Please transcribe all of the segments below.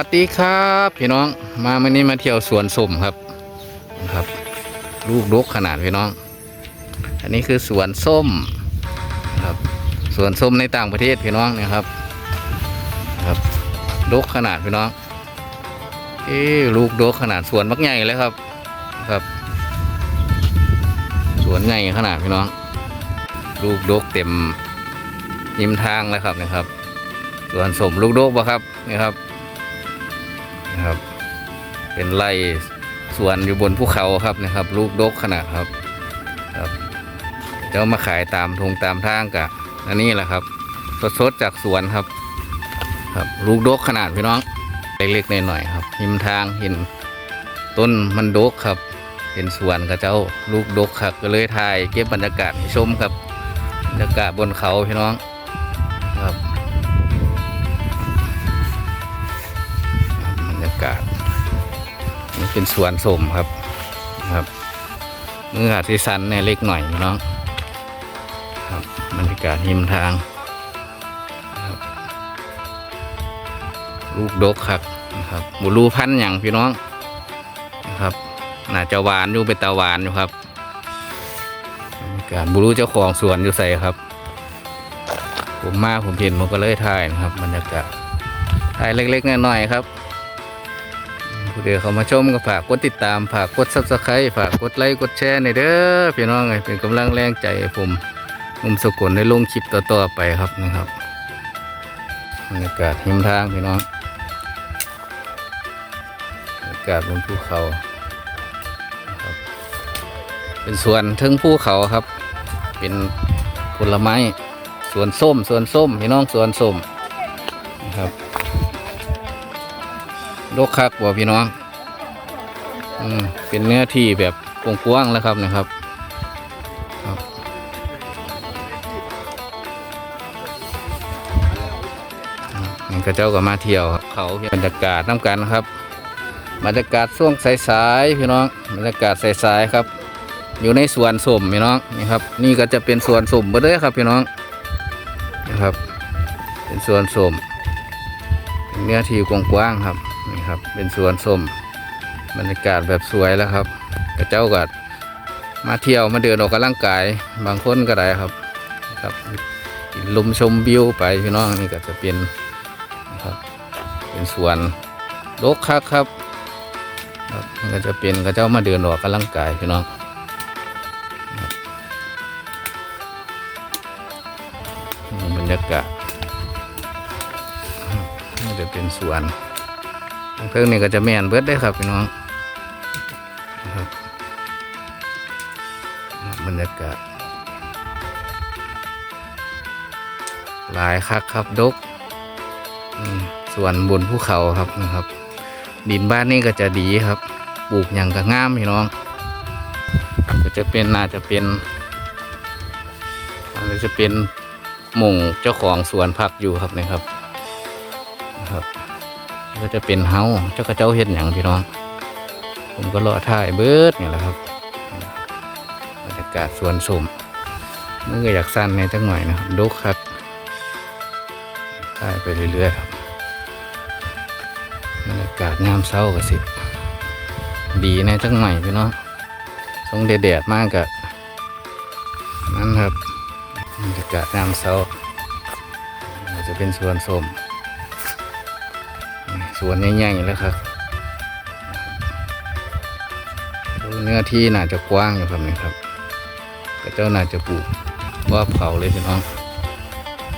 วัสดีครับพี่น้องมาวันนี้มาเที่ยวสวนส้มครับนะครับ ลูกดกขนาดพี่น้อง อันนี้คือสวนส้มครับสวนส้มในต่างประเทศพี่น้องนะครับ ครับดกขนาดพี่น้องเอ้ลูกดกขนาดสวนมักใหญ่เลยครับครับ สวนใหญ่ขนาดพี่น้อง ลูกดกเต็มยิมทางเลยครับนะครับสวนสมลูกโดกบ่ครับนี่ครับ ครับ เป็นไร่สวนอยู่บนภูเขาครับนะครับ ลูกโดกขนาดครับครับจะเอามาขายตามทงตามทางกะอันนี้แหละครับ สดๆจากสวนครับ ครับลูกโดกขนาดพี่น้องเล็กๆหน่อยๆครับหิมทางเห็นต้นมันโดกครับเห็นสวนกับเจ้าลูกโดกครับก็เลยถ่ายเก็บบรรยากาศให้ชมครับบรรยากาศบนเขาพี่น้องครับากาศนี่เป็นสวนสมครับครับเมื่ออาทิสันเนี่ยเล็กหน่อยพี่น้องครับบรรยากาศหิมทางครับลูกดกครับนะครับบุรูพันธุ์อย่างพี่น้องนะครับน่าจะหวานอยู่เป็นตาหวานอยู่ครับบรรยากาศบุรูเจ้าของสวนอยู่ใส่ครับ ผมมาผมเห็นผมก็เลยถ่ายนะครับบรรยากาศถ่ายเล็กๆน้อยๆครับ ผู้เดียวเขามาชมก็ฝากกดติดตามฝากกดซับสไครต์ฝากกดไลค์กดแชร์ในอยเด้อพี่น้องให้เป็นกำลังแรงใจผมมุมสกุลในลงคลิปต่อๆไปครับนะครับบรรยากาศหิมทางพี่น้องบรรยากาศบนภูเขาเป็นสวนทึ่งภูเขาครับ เป็นผลไม้สวนส้มสวนส้มพี่น้องสวนส้ม ลกคักบ่พี่น้องอืมเป็นเนื้อที่แบบกว้างๆแล้วครับนะครับครับนี่ก็เจ้าก็มาเที่ยวเขาบรรยากาศน้ำกันครับบรรยากาศช่วงสายๆพี่น้องบรรยากาศสายๆครับ อยู่ในสวนสมพี่น้องนี่ครับ นี่ก็จะเป็นสวนสมไปเลยครับพี่น้องนะครับ เป็นสวนสมเนื้อที่กว้างๆครับ นี่ครับ เป็นสวนส้มบรรยากาศแบบสวยแล้วครับกระเจ้าก็มาเที่ยวมาเดินออกกำลังกายบางคนก็ได้ครับครับลมชมวิวไปพี่น้องนี่ก็จะเป็นนะครับเป็นสวนโลกคักครับครับมันก็จะเป็นกระเจ้ามาเดินออกกำลังกายพี่น้องบนี่บรรยากาศนี่จะเป็นสวน เครื่งนี้ก็จะแม่นเบิดได้ครับพี่น้องครับบรรยากาศหลายคักครับดกอืมสวนบนภูเขาครับนะครับ ดินบ้านนี่ก็จะดีครับปลูกอย่างก็งามพี่น้อง ก็จะเป็นน่าจะเป็นอาจจะเป็นหม่งเจ้าของสวนผักอยู่ครับนะครับ ก็จะเป็นเฮาเจ้ากระเจ้าเห็ดอย่างพี่น้อง ผมก็รอถ่ายเบิดนี่แหละครับบรรยากาศสวนสมเมื่ออยากสั้นในจังหน่อยนะครับดกครับถ่ายไปเรื่อยๆครับบรรยากาศงามเศร้าก็สิดีในจังหน่อยพี่น้องทรงแดดๆมากกะนั่นครับบรรยากาศงามเศร้าจะเป็นสวนสม สวนใหญ่ๆแล้วครับดูเนื้อที่น่าจะกว้างอยู่ครับนี่ครับก็เจ้าน่าจะปลูกว่าเผาเลยพี่น้อง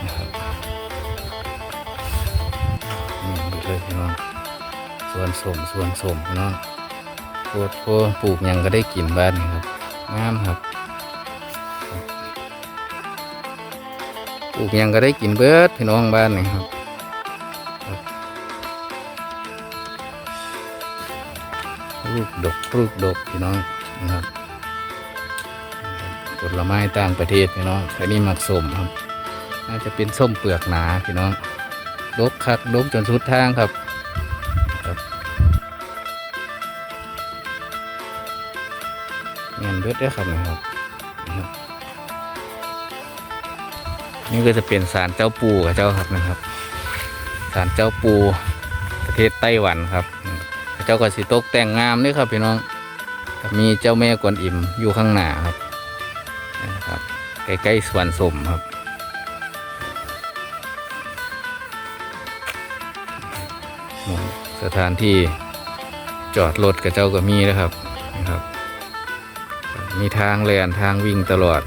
นะครับนี่ดูเลยพี่น้องส่วนสมส่วนสมพี่น้องโคตรโคตรปลูกยังก็ได้กินบ้านนี่ครับงามครับปลูกยังก็ได้กินเบิดพี่น้องบ้านนี่ครับ ลูกดกลูกดกพี่น้องนะครับผลไม้ต่างประเทศพี่น้องอันนี้หมักส้มครับน่าจะเป็นส้มเปลือกหนาพี่น้องดกคักดกจนสุดทางครับเงินเบิดได้ครับนะครับ นี่ก็จะเป็นสารเจ้าปูกับเจ้าครับนะครับ สารเจ้าปูประเทศไต้หวันครับ เจ้าก็สิตกแต่งงามนี่ครับพี่น้อง มีเจ้าแม่กวนอิมอยู่ข้างหน้าครับนะครับใกล้ๆสวนสมครับสถานที่จอดรถกับเจ้าก็มีนะครับนะครับ มีทางแลนทางวิ่งตลอด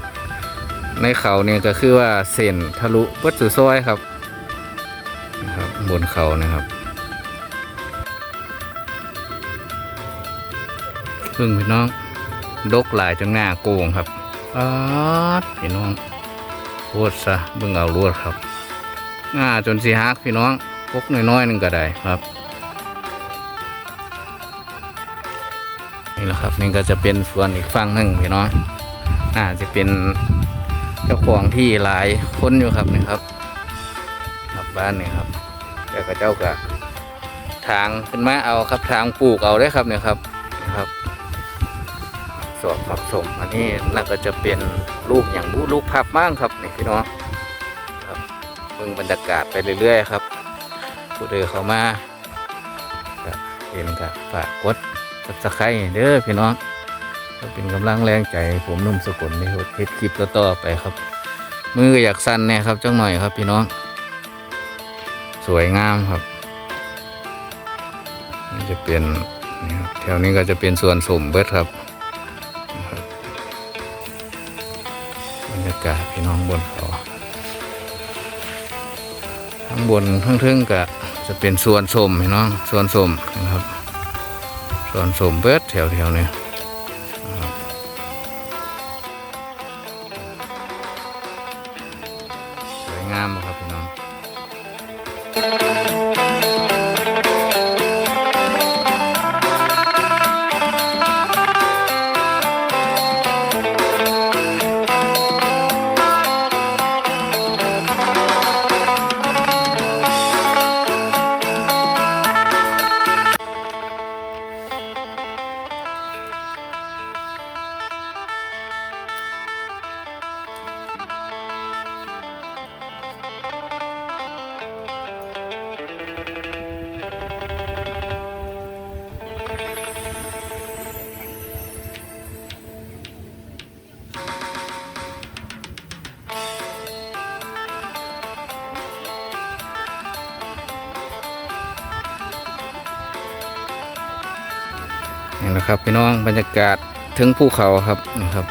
ในเขาเนี่ยก็คือว่าเส้นทะลุปัดสุซอยครับนะครับ บนเขานะครับ พึ่งพี่น้อง ดกหลายจนหน้าโกงครับอ๋อพี่น้องโคตรซะเบิ่งเอารวดครับง่าจนสีฮักพี่น้องพกน้อยๆหนึงก็ได้ครับนี่แหละครับนี่ก็จะเป็นส่วนอีกฝั่งหนึ่งพี่น้องน่าจะเป็นเจ้าของที่หลายคนอยู่ครับนี่ครับครับบ้านนี่ครับแต่ก็เจ้าก็ทางขึ้นมาเอาครับทางปลูกเอาได้ครับเนี่ยครับนะครับ สอบผักสมอันนี้น่าก็จะเป็นลูกอย่างลูกลูกพับมั่งครับนี่พี่น้องครับเบิ่งบรรยากาศไปเรื่อยๆครับผู้เดินเข้ามาเห็นก็ฝากกดสับสไครเด้อพี่น้องก็เป็นกำลังแรงใจผมนุ่มสกุลในเฮ็ดคลิปต่อๆไปครับ มือก็อยากสั้นแน่ครับจังหน่อยครับพี่น้อง สวยงามครับจะเป็นแถวนี้ก็จะเป็นส่วนสมเบิดครับ กาศพี่น้องบนเขาข้างบนข้างทึ่งก็จะเป็นส่วนสมพี่น้องส่วนสมนะครับส่วนสมเบิดแถวแถวๆนี้ นะครับพี่น้องบรรยากาศถึงภูเขาครับนะครับ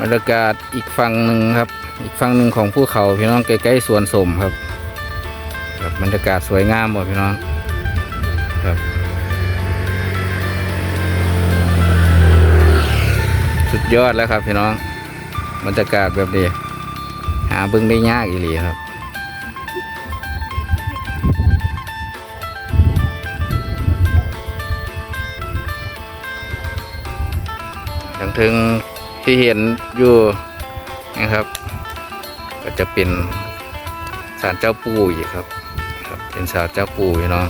บรรยากาศอีกฝั่งหนึ่งครับ อีกฝั่งหนึ่งของภูเขาพี่น้องใกล้ๆสวนสมครับครับบรรยากาศสวยงามหมดพี่น้องครับ สุดยอดแล้วครับพี่น้องบรรยากาศแบบนี้หาเบิ่งได้ยากอีหลีครับ ทั้งถึงที่เห็นอยู่นะครับ ก็จะเป็นศาลเจ้าปู่อีกครับครับ เป็นศาลเจ้าปู่พี่น้อง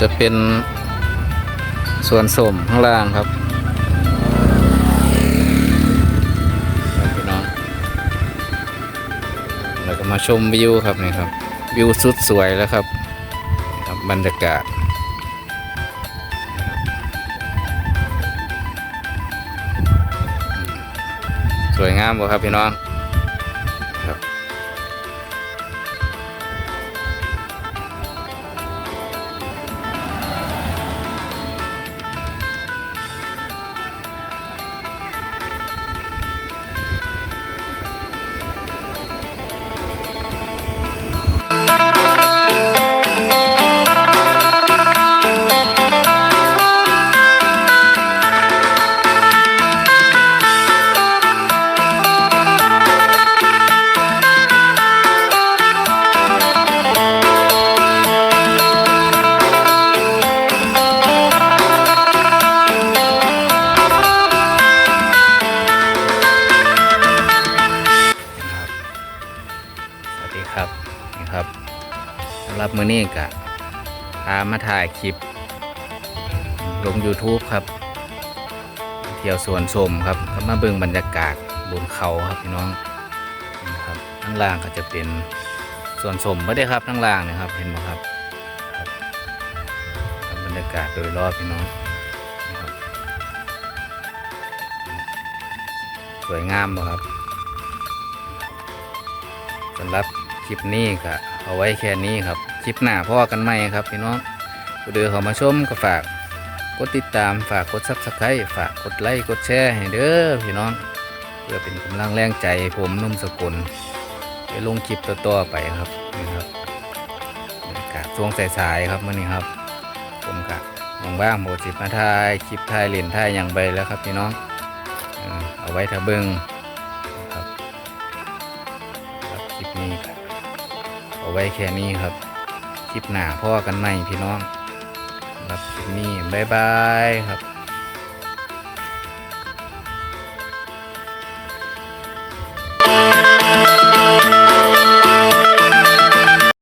จะเป็นส่วนสมข้างล่างครับพี่น้องเราก็มาชมวิวครับนี่ครับ วิวสุดสวยแล้วครับบบรรยากาศสวยงามบ่ครับพี่น้อง นี้กะพามาถ่ายคลิป ลง YouTube ครับ เที่ยวสวนสมครับก็มาเบิ่งบรรยากาศบนเขาครับพี่น้องนะครับข้างล่างก็จะเป็นสวนสมไม่ได้ครับข้างล่างนะครับเห็นไหมครับบรรยากาศโดยรอบพี่น้องสวยงามบ่ครับสำหรับคลิปนี้ก็เอาไว้แค่นี้ครับ คลิปหน้าพ่อกันใหม่ครับพี่น้องผู้เดือเขามาชมก็ฝากกดติดตามฝากกดซับสไครต์ฝากกดไลค์กดแชร์ให้เด้อพี่น้อง เพื่อเป็นกำลังแรงใจผมนุ่มสกุลไปลงคลิปต่อๆไปครับนี่ครับบรรยากาศช่วงสายๆครับมื่อนี้ครับ ผมกะมองบ้างโหมดสิบมาทายคลิปทายเล่นทายอย่างไปแล้วครับพี่น้องเอาไว้ถ้าเบิ้งครับคลิปนี้เอาไว้แค่นี้ครับ ลิปหน้าพ่อกันใหม่พี่น้องครับนี่บ๊ายบายครับ